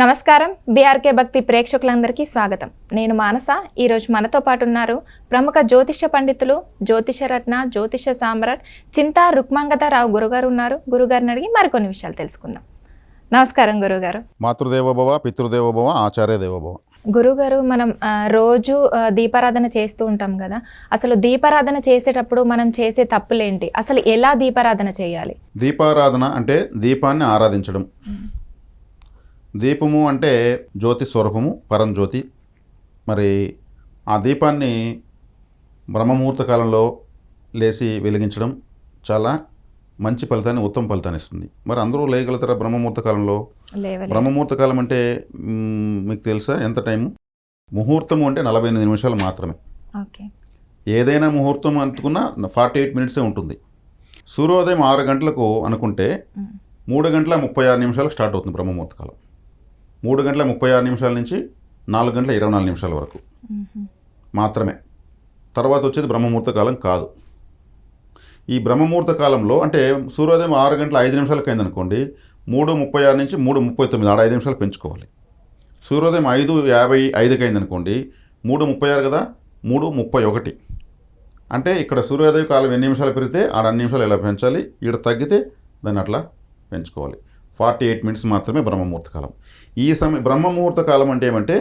నమస్కారం. బీఆర్కే భక్తి ప్రేక్షకులందరికీ స్వాగతం. నేను మానస. ఈరోజు మనతో పాటు ఉన్నారు ప్రముఖ జ్యోతిష పండితులు జ్యోతిష రత్న జ్యోతిష సామ్రాట్ చింతా రుక్మాంగతారావు గురుగారు ఉన్నారు గురుగారిని అడిగి మరికొన్ని విషయాలు తెలుసుకుందాం. నమస్కారం గురుగారు. మాతృదేవోభవ పితృదేవోభవ ఆచార్య దేవోభవ గురుగారు మనం రోజు దీపారాధన చేస్తూ ఉంటాం కదా. అసలు దీపారాధన చేసేటప్పుడు మనం చేసే తప్పులేంటి? అసలు ఎలా దీపారాధన చేయాలి? దీపారాధన అంటే దీపాన్ని ఆరాధించడం. దీపము అంటే జ్యోతి స్వరూపము పరంజ్యోతి మరి ఆ దీపాన్ని బ్రహ్మముహూర్త కాలంలో లేచి వెలిగించడం చాలా మంచి ఫలితాన్ని ఉత్తమ ఫలితాన్ని ఇస్తుంది. మరి అందరూ లేయగలుగుతారా బ్రహ్మముహూర్త కాలంలో? బ్రహ్మముహూర్త కాలం అంటే మీకు తెలుసా ఎంత టైము? ముహూర్తము అంటే నలభై ఎనిమిది నిమిషాలు మాత్రమే. ఏదైనా ముహూర్తం అనుకున్నా ఫార్టీ ఎయిట్ మినిట్సే ఉంటుంది. సూర్యోదయం ఆరు గంటలకు అనుకుంటే. మూడు గంటల ముప్పై ఆరు నిమిషాలకు స్టార్ట్ అవుతుంది బ్రహ్మముహూర్త కాలం. మూడు గంటల ముప్పై ఆరు నిమిషాల నుంచి నాలుగు గంటల ఇరవై నాలుగు నిమిషాల వరకు. మాత్రమే. తర్వాత వచ్చేది బ్రహ్మముహూర్త కాలం కాదు. ఈ బ్రహ్మముహూర్త కాలంలో అంటే సూర్యోదయం ఆరు గంటల ఐదు నిమిషాలకు అయిందనుకోండి మూడు ముప్పై ఆరు నుంచి మూడు ముప్పై తొమ్మిది ఆడ ఐదు నిమిషాలు పెంచుకోవాలి. సూర్యోదయం ఐదు యాభై ఐదుకి అయిందనుకోండి మూడు ముప్పై ఆరు కదా మూడు ముప్పై ఒకటి. అంటే ఇక్కడ సూర్యోదయ కాలం ఎన్ని నిమిషాలు పెరిగితే ఆడ అన్ని నిమిషాలు ఎలా పెంచాలి? ఈడ తగ్గితే దాన్ని అట్లా పెంచుకోవాలి. ఫార్టీ ఎయిట్ మినిట్స్ మాత్రమే బ్రహ్మముహూర్త కాలం. ఈ సమయం బ్రహ్మముహూర్త కాలం అంటే ఏమంటే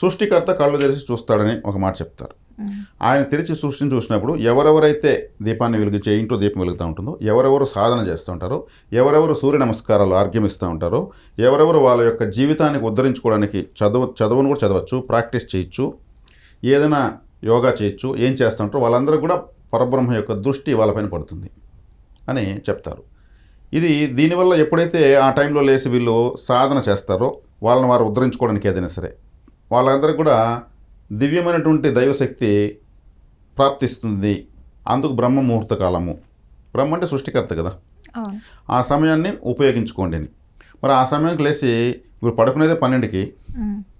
సృష్టికర్త కళ్ళు తెరిచి చూస్తాడని ఒక మాట చెప్తారు. ఆయన తెరిచి సృష్టిని చూసినప్పుడు ఎవరెవరైతే దీపాన్ని వెలిగించే ఇంట్లో దీపం వెలుగుతూ ఉంటుందో ఎవరెవరు సాధన చేస్తూ ఉంటారో ఎవరెవరు సూర్య నమస్కారాలు ఆర్గ్యమిస్తూ ఉంటారో ఎవరెవరు వాళ్ళ యొక్క జీవితానికి ఉద్ధరించుకోవడానికి చదువు చదువును కూడా చదవచ్చు ప్రాక్టీస్ చేయొచ్చు ఏదైనా యోగా చేయొచ్చు ఏం చేస్తూ ఉంటారో వాళ్ళందరూ కూడా పరబ్రహ్మ యొక్క దృష్టి వాళ్ళపైన పడుతుంది అని చెప్తారు. ఇది దీనివల్ల ఎప్పుడైతే ఆ టైంలో లేచి వీళ్ళు సాధన చేస్తారో వాళ్ళని వారు ఉద్ధరించుకోవడానికి ఏదైనా సరే. వాళ్ళందరికీ కూడా దివ్యమైనటువంటి దైవశక్తి ప్రాప్తిస్తుంది. అందుకు బ్రహ్మ ముహూర్త కాలము. బ్రహ్మ అంటే సృష్టికర్త కదా. ఆ సమయాన్ని ఉపయోగించుకోండి అని. మరి ఆ సమయానికి లేచి ఇప్పుడు పడుకునేదే పన్నెండుకి.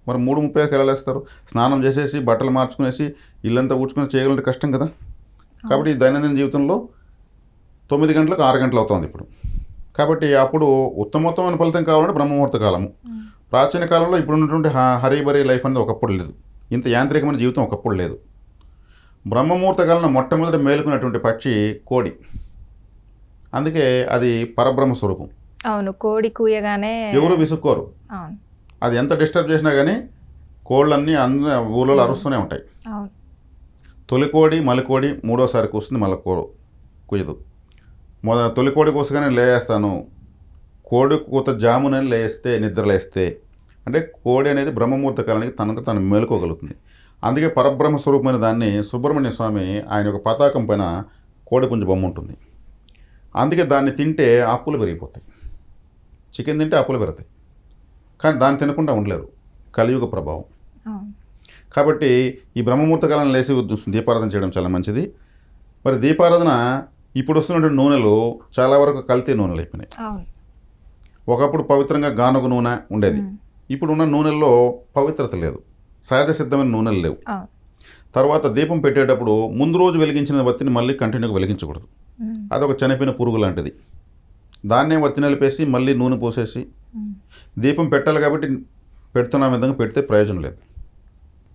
మరి మూడు ముప్పైకి ఎలా లేస్తారు స్నానం చేసేసి బట్టలు మార్చుకునేసి ఇల్లంతా ఊడ్చుకుని చేయగలంటే కష్టం కదా. కాబట్టి దైనందిన జీవితంలో తొమ్మిది గంటలకు ఆరు గంటలు అవుతుంది ఇప్పుడు. కాబట్టి అప్పుడు ఉత్తమోత్తమైన ఫలితం కావాలంటే బ్రహ్మముహూర్త కాలము. ప్రాచీన కాలంలో ఇప్పుడు ఉన్నటువంటి హరీబరీ లైఫ్ అనేది ఒకప్పుడు లేదు. ఇంత యాంత్రికమైన జీవితం ఒకప్పుడు లేదు. బ్రహ్మముహూర్త కాలంలో మొట్టమొదటి మేలుకున్నటువంటి పక్షి కోడి. అందుకే అది పరబ్రహ్మ స్వరూపం. అవును కోడి కూయగానే ఎవరు విసుక్కోరు. అది ఎంత డిస్టర్బ్ చేసినా కానీ కోళ్ళన్నీ అంద ఊళ్ళో అరుస్తూనే ఉంటాయి. అవును. తొలికోడి మలికోడి మూడోసారి కూస్తుంది మళ్ళీ కో కుయ్యదు మొద తొలికోడి కోసగానే లేస్తాను. కోడి కూత జామునని లేస్తే నిద్ర లేస్తే అంటే కోడి అనేది బ్రహ్మముహూర్త కాలానికి తనకు తను మేలుకోగలుగుతుంది. అందుకే పరబ్రహ్మ స్వరూపమైన దాన్ని సుబ్రహ్మణ్య స్వామి ఆయన యొక్క పతాకం పైన కోడి పుంజు బొమ్మ ఉంటుంది. అందుకే దాన్ని తింటే అప్పులు పెరిగిపోతాయి. చికెన్ తింటే అప్పులు పెరుగుతాయి. కానీ దాన్ని తినకుండా ఉండలేరు. కలియుగ ప్రభావం. కాబట్టి ఈ బ్రహ్మముహూర్త కాలం లేచి దీపారాధన చేయడం చాలా మంచిది. మరి దీపారాధన ఇప్పుడు వస్తున్నటువంటి నూనెలు చాలా వరకు కల్తీ నూనెలు అయిపోయినాయి. ఒకప్పుడు పవిత్రంగా గానుగ నూనె ఉండేది. ఇప్పుడు ఉన్న నూనెల్లో పవిత్రత లేదు. సహజ సిద్ధమైన నూనెలు లేవు. తర్వాత దీపం పెట్టేటప్పుడు ముందు రోజు వెలిగించిన వత్తిని మళ్ళీ కంటిన్యూగా వెలిగించకూడదు. అదొక చనిపోయిన పురుగు లాంటిది. దాన్నే వత్తి నిలిపేసి మళ్ళీ నూనె పోసేసి. దీపం పెట్టాలి కాబట్టి పెడుతున్న విధంగా పెడితే ప్రయోజనం లేదు.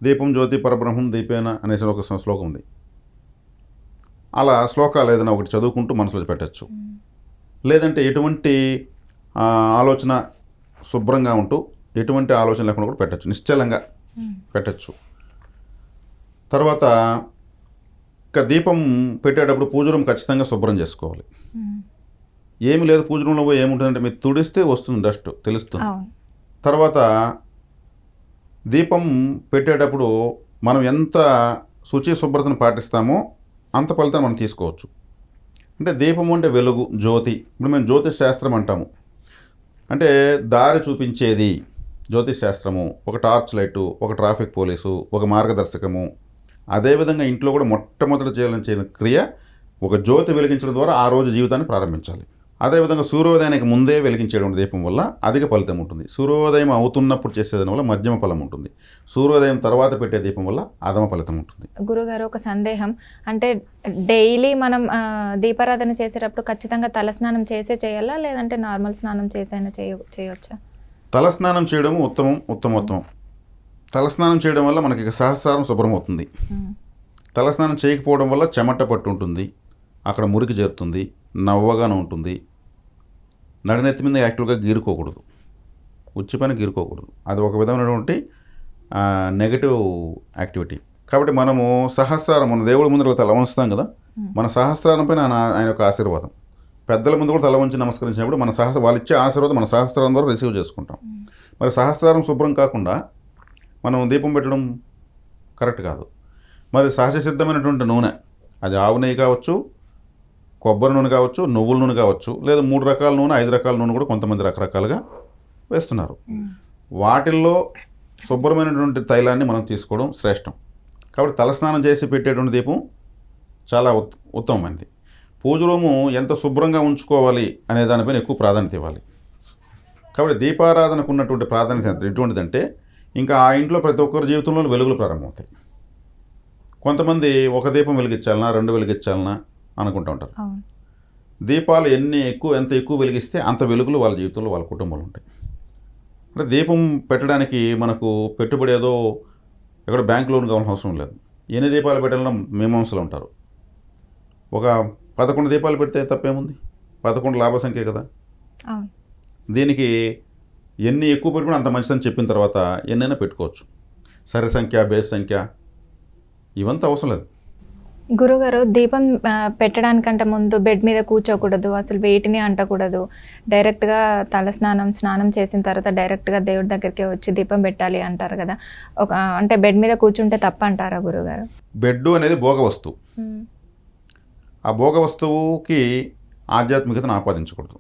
దీపం జ్యోతి పరబ్రహ్మం దీపేన అనేసి ఒక శ్లోకం ఉంది. అలా శ్లోకాలు ఏదైనా ఒకటి చదువుకుంటూ మనసులో పెట్టచ్చు. లేదంటే ఎటువంటి ఆలోచన శుభ్రంగా ఉంటూ ఎటువంటి ఆలోచన లేకుండా కూడా పెట్టచ్చు నిశ్చలంగా. పెట్టచ్చు తర్వాత ఇక దీపం పెట్టేటప్పుడు పూజ రూమ్ ఖచ్చితంగా శుభ్రం చేసుకోవాలి. ఏమి లేదు పూజ రూమ్లో పోయి ఏముంటుందంటే మీరు తుడిస్తే వస్తుంది డస్ట్ తెలుస్తుంది తర్వాత దీపం పెట్టేటప్పుడు మనం ఎంత శుచి శుభ్రతను పాటిస్తామో అంత ఫలితం మనం తీసుకోవచ్చు. అంటే దీపం అంటే వెలుగు జ్యోతి. ఇప్పుడు మేము జ్యోతిష్ శాస్త్రం అంటాము. అంటే దారి చూపించేది జ్యోతిష్ శాస్త్రము. ఒక టార్చ్ లైటు ఒక ట్రాఫిక్ పోలీసు ఒక మార్గదర్శకము. అదేవిధంగా ఇంట్లో కూడా మొట్టమొదటి చేయాలని చేయని క్రియ ఒక జ్యోతి వెలిగించడం ద్వారా ఆ రోజు జీవితాన్ని ప్రారంభించాలి. అదేవిధంగా సూర్యోదయానికి ముందే వెలిగించేటువంటి దీపం వల్ల అధిక ఫలితం ఉంటుంది. సూర్యోదయం అవుతున్నప్పుడు చేసేదాని వల్ల మధ్యమ ఫలం ఉంటుంది. సూర్యోదయం తర్వాత పెట్టే దీపం వల్ల అధమ ఫలితం ఉంటుంది. గురుగారు ఒక సందేహం. అంటే డైలీ మనం దీపారాధన చేసేటప్పుడు ఖచ్చితంగా తలస్నానం చేసే చేయాలా? లేదంటే నార్మల్ స్నానం చేసైనా చేయ చేయవచ్చా? తలస్నానం చేయడం ఉత్తమం ఉత్తమోత్తమం. తలస్నానం చేయడం వల్ల మనకి ఇక సహస్రారం శుభ్రం అవుతుంది. తలస్నానం చేయకపోవడం వల్ల చెమట పట్టు ఉంటుంది. అక్కడ మురికి చేరుతుంది. నవ్వగానే ఉంటుంది. నడినెత్తి మీద యాక్చువల్గా గీరుకోకూడదు. ఉచ్చి పైన గీరుకోకూడదు. అది ఒక విధమైనటువంటి నెగటివ్ యాక్టివిటీ కాబట్టి మనము సహస్రారం మన దేవుడి ముందర తల వంచుతాం కదా? మన సహస్రారం పైన ఆయన ఆయన యొక్క ఆశీర్వాదం. పెద్దల ముందు కూడా తల వంచి నమస్కరించినప్పుడు మన సహస్ర వాళ్ళు ఇచ్చే ఆశీర్వాదం మన సహస్రారం ద్వారా రిసీవ్ చేసుకుంటాం. మరి సహస్రారం శుభ్రం కాకుండా మనం దీపం పెట్టడం కరెక్ట్ కాదు. మరి సహజ సిద్ధమైనటువంటి నూనె అది ఆవు నెయ్యి కావచ్చు కొబ్బరి నూనె కావచ్చు నువ్వుల నూనె కావచ్చు లేదా మూడు రకాల నూనె ఐదు రకాల నూనె కూడా కొంతమంది రకరకాలుగా వేస్తున్నారు. వాటిల్లో శుభ్రమైనటువంటి తైలాన్ని మనం తీసుకోవడం శ్రేష్టం. కాబట్టి తలస్నానం చేసి పెట్టేటువంటి దీపం చాలా ఉత్ ఉత్తమమైనది. పూజ రూము ఎంత శుభ్రంగా ఉంచుకోవాలి అనే దానిపైన ఎక్కువ ప్రాధాన్యత ఇవ్వాలి. కాబట్టి దీపారాధనకు ఉన్నటువంటి ప్రాధాన్యత ఎటువంటిదంటే ఇంకా ఆ ఇంట్లో ప్రతి ఒక్కరి జీవితంలో వెలుగులు ప్రారంభమవుతాయి. కొంతమంది ఒక దీపం వెలిగించాలనా రెండు వెలిగించాలనా అనుకుంటూ ఉంటారు దీపాలు ఎన్ని ఎక్కువ ఎంత ఎక్కువ వెలిగిస్తే అంత వెలుగులు వాళ్ళ జీవితంలో వాళ్ళ కుటుంబంలో ఉంటాయి. అంటే దీపం పెట్టడానికి మనకు పెట్టుబడి ఏదో ఎక్కడ బ్యాంక్ లోన్ కావాల్సిన అవసరం లేదు. ఎన్ని దీపాలు పెట్టాలన్నా మీమాంసలు ఉంటారు. ఒక పదకొండు దీపాలు పెడితే తప్పేముంది? పదకొండు లాభ సంఖ్య కదా. దీనికి ఎన్ని ఎక్కువ పెట్టుకుని అంత మంచిదని చెప్పిన తర్వాత ఎన్నైనా పెట్టుకోవచ్చు. సరి సంఖ్య బేస్ సంఖ్య ఇవంతా అవసరం లేదు. గురుగారు దీపం పెట్టడానికంటే ముందు బెడ్ మీద కూర్చోకూడదు అసలు వేటిని అంటకూడదు. డైరెక్ట్గా తల స్నానం స్నానం చేసిన తర్వాత డైరెక్ట్గా దేవుడి దగ్గరికి వచ్చి దీపం పెట్టాలి అంటారు కదా. ఒక అంటే బెడ్ మీద కూర్చుంటే తప్ప అంటారా గురుగారు? బెడ్ అనేది భోగ వస్తువు. ఆ భోగ వస్తువుకి ఆధ్యాత్మికతను ఆపాదించకూడదు.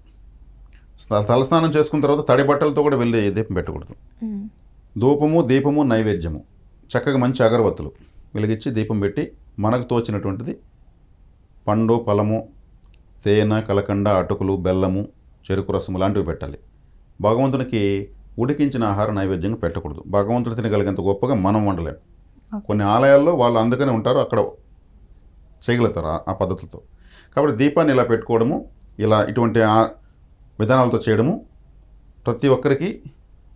స్న- తలస్నానం చేసుకున్న తర్వాత తడి బట్టలతో కూడా వెళ్ళి దీపం పెట్టకూడదు. ధూపము దీపము నైవేద్యము. చక్కగా మంచి అగరవత్తులు వెలిగించి దీపం పెట్టి మనకు తోచినటువంటిది పండు ఫలము తేనె కలకండ అటుకులు బెల్లము చెరుకు రసము లాంటివి పెట్టాలి. భగవంతునికి ఉడికించిన ఆహారం నైవేద్యంగా పెట్టకూడదు. భగవంతుడు తినగలిగేంత గొప్పగా మనం వండలేం. కొన్ని ఆలయాల్లో వాళ్ళు అందుకనే ఉంటారు అక్కడ చేయగలుగుతారు ఆ- పద్ధతులతో. కాబట్టి దీపాన్ని ఇలా పెట్టుకోవడము ఇలా ఇటువంటి ఆ విధానాలతో చేయడము ప్రతి ఒక్కరికి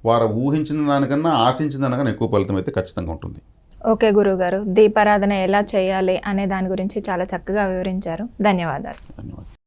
వారు ఊహించిన దానికన్నా ఆశించిన దానికన్నా ఎక్కువ ఫలితం అయితే ఖచ్చితంగా ఉంటుంది. ఓకే గురుగారు దీపారాధన ఎలా చేయాలి అనే దాని గురించి చాలా చక్కగా వివరించారు. ధన్యవాదాలు. ధన్యవాదాలు.